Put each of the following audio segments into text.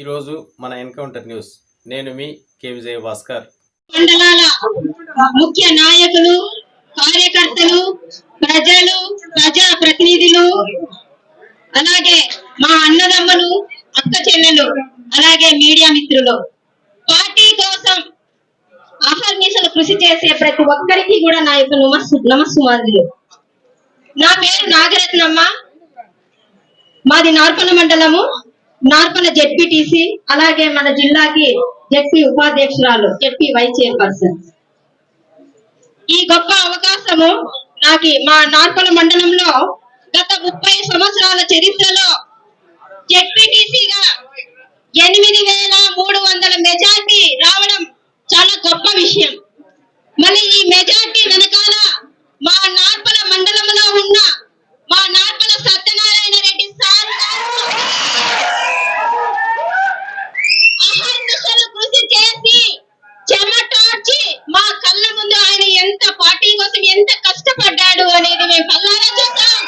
ఈరోజు మన encounter news. నేను మీ కే విజయ భాస్కర్ మండలాల ముఖ్య నాయకులు కార్యకర్తలు ప్రజలు ప్రజా ప్రతినిధులు అలాగే మా అన్నదమ్ములు అక్క చెల్లెలు అలాగే మీడియా మిత్రులు. పార్టీ కోసం అహర్నిశలు కృషి చేసే ప్రతి ఒక్కరికి కూడా నా యొక్క నమస్సు నమస్సుమాంజులు. నా పేరు నాగరత్నమ్మ. మాది నార్కొండ మండలము. నార్పల జెడ్పీటీసీ అలాగే మన జిల్లాకి జెడ్పీ ఉపాధ్యక్షురాలు జెడ్పీ వైస్ చైర్పర్సన్. ఈ గొప్ప అవకాశము నాకు మా నార్పల మండలంలో గత ముప్పై సంవత్సరాల చరిత్రలో జెడ్పీటీసీగా ఎనిమిది వేల మూడు వందల మెజార్టీ రావడం చాలా గొప్ప విషయం మళ్ళీ ఈ మెజార్టీ వెనకాల మా నార్పల మండలంలో ఉన్న మా నార్పల సత్యనారాయణ రెడ్డి సార్ గారు అహర్నిశలు కృషి చేసి చెమటార్చి మా కళ్ళ ముందు ఆయన ఎంత పార్టీ కోసం ఎంత కష్టపడ్డాడు అనేది మేము కళ్ళారా చూసాం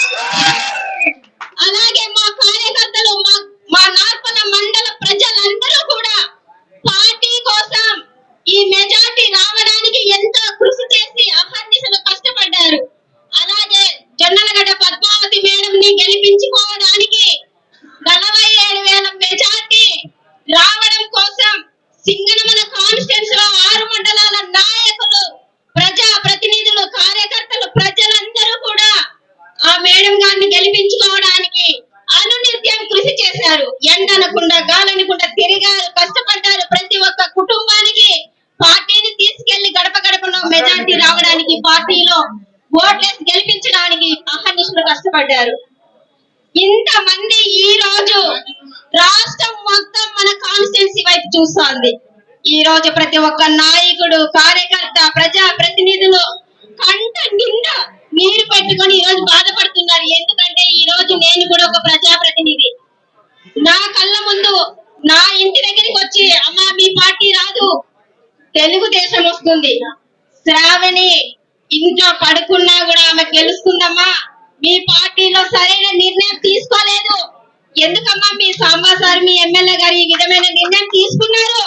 అలాగే మా కార్యకర్తలు మా మా నార్పల మండల ప్రజలందరూ కూడా పార్టీ కోసం ఈ మెజార్టీ రావడానికి ఎంతో కృషి చేసి అహర్నిశలు కష్టపడ్డారు అలాగే జొన్నలగడ్డ పద్మావతి మేడం ని గెలిపించుకోవడానికి నలభై ఏడు వేల మెజార్ రావడం కోసం సింగనమల కాన్స్టిట్యూన్స్లో ఆరు మండలాల నాయకులు ప్రజా ప్రతినిధులు కార్యకర్తలు ప్రజలందరూ కూడా ఆ మేడం గారిని గెలిపించుకోవడానికి అనునిత్యం కృషి చేశారు ఎండనకుండా గాలనకుండా తిరిగారు కష్టపడ్డారు ప్రతి ఒక్క కుటుంబానికి పార్టీని తీసుకెళ్ళి గడప గడపలో మెజార్టీ రావడానికి పార్టీలో ఓట్లేసి గెలిపించడానికి అహర్నిశలు కష్టపడ్డారు. ఇంతమంది ఈ రోజు రాష్ట్రం మొత్తం మన కాన్స్టిట్యున్సీ వైపు చూస్తోంది. ఈ రోజు ప్రతి ఒక్క నాయకుడు కార్యకర్త ప్రజా ప్రతినిధులు కంట నిండా నీరు పెట్టుకొని ఈ రోజు బాధపడుతున్నారు. ఎందుకంటే ఈ రోజు నేను కూడా ఒక ప్రజా ప్రతినిధి. నా కళ్ళ ముందు నా ఇంటి దగ్గరికి వచ్చి అమ్మా మీ పార్టీ రాదు. తెలుగుదేశం వస్తుంది. శ్రావణి ఇంట్లో పడుకున్నా కూడా ఆమె గెలుస్తుందమ్మా మీ పార్టీలో సరైన నిర్ణయం తీసుకోలేదు. ఎందుకమ్మా మీ సాంబా సార్ మీ ఎమ్మెల్యే గారు ఈ విధమైన నిర్ణయం తీసుకున్నారు?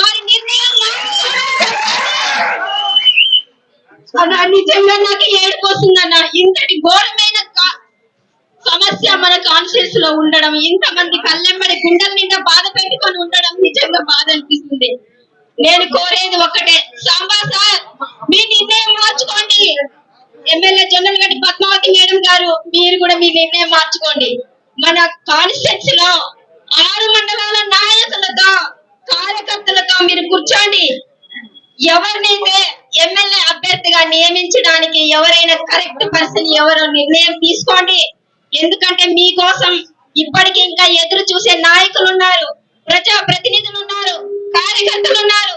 వారి నిర్ణయం నిజంగా నాకు ఏడుపు ఇంతటి ఘోరమైన కా- సమస్య మన కాన్షియస్లో ఉండడం ఇంతమంది కళ్ళెంబడి గుండెల నిండా బాధ పెట్టుకొని ఉండడం నిజంగా బాధ అనిపిస్తుంది. నేను కోరేది ఒకటే. సాంబా సార్ మీ నిర్ణయం మార్చుకోండి. ఎమ్మెల్యే జొన్నలగడ్డి పద్మావతి మేడం గారు మీరు కూడా మీ నిర్ణయం మార్చుకోండి. మన కాన్స్టిట్యూన్సీ లో ఆరు మండలాల నాయకులతో కార్యకర్తలతో మీరు కూర్చోండి. ఎవరినైతే ఎమ్మెల్యే అభ్యర్థిగా నియమించడానికి ఎవరైనా కరెక్ట్ పర్సన్ ఎవరు నిర్ణయం తీసుకోండి. ఎందుకంటే మీకోసం ఇప్పటికి ఇంకా ఎదురు చూసే నాయకులు ఉన్నారు ప్రజా ప్రతినిధులు ఉన్నారు కార్యకర్తలు ఉన్నారు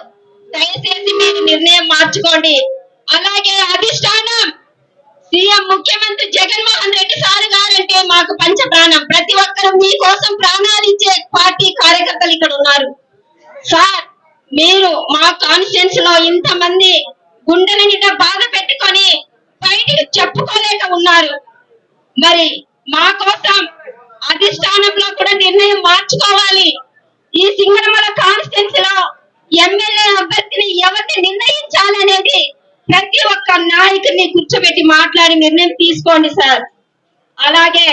దయచేసి మీరు నిర్ణయం మార్చుకోండి అలాగే అధిష్టానం. సీఎం ముఖ్యమంత్రి జగన్మోహన్ రెడ్డి సార్ గారంటే మాకు పంచ ప్రాణం ప్రతి ఒక్కరూ మీకోసం ప్రాణాలు ఇచ్చే పార్టీ కార్యకర్తలు ఇక్కడ ఉన్నారు. సార్ మీరు మా కాన్స్టిట్యూన్స్లో ఇంతమంది గుండెల నిండా బాధ పెట్టుకొని బయటికి చెప్పుకోలేక ఉన్నారు. మరి మా కోసం అధిష్టానంలో కూడా నిర్ణయం మార్చుకోవాలి. ఈ సింగనమల కాన్స్టిట్యూన్స్లో ఎమ్మెల్యే అభ్యర్థిని ఎవరిని నిర్ణయించాలనేది అందరినీ కూర్చోబెట్టి మాట్లాడి నిర్ణయం తీసుకోండి సార్. అలాగే